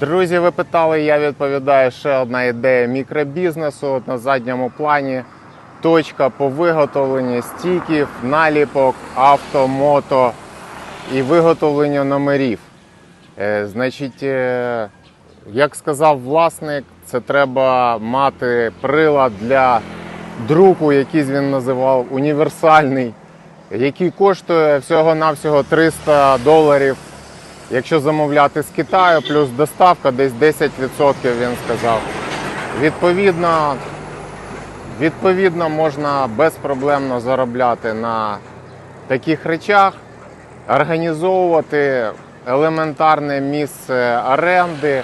Друзі, ви питали, я відповідаю ще одна ідея мікробізнесу. На задньому плані точка по виготовленню стіків, наліпок, авто, мото і виготовленню номерів. Е, значить, е, як сказав власник, це треба мати прилад для друку, який він називав універсальний, який коштує всього-навсього 300 доларів. Якщо замовляти з Китаю, плюс доставка десь 10% він сказав. Відповідно, відповідно, можна безпроблемно заробляти на таких речах, організовувати елементарне місце оренди.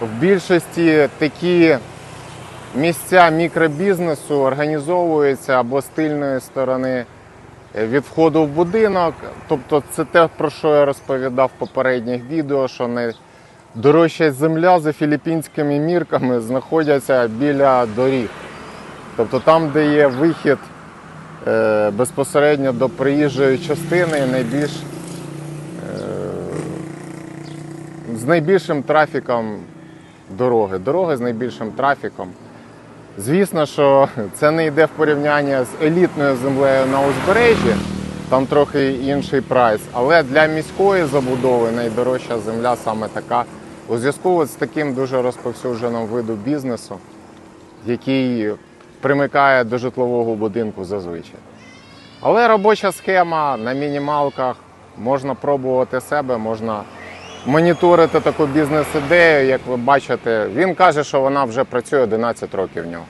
В більшості такі місця мікробізнесу організовуються або з тильної сторони від входу в будинок. Тобто це те, про що я розповідав в попередніх відео, що найдорожча земля за філіппінськими мірками знаходяться біля доріг. Тобто там, де є вихід е, безпосередньо до приїжджої частини, найбільш, е, з найбільшим трафіком дороги. Дороги з найбільшим трафіком. Звісно, що це не йде в порівняння з елітною землею на узбережжі, там трохи інший прайс. Але для міської забудови найдорожча земля саме така. У зв'язку з таким дуже розповсюдженим виду бізнесу, який примикає до житлового будинку зазвичай. Але робоча схема на мінімалках можна пробувати себе, можна моніторити таку бізнес-ідею. Як ви бачите, він каже, що вона вже працює 11 років в нього.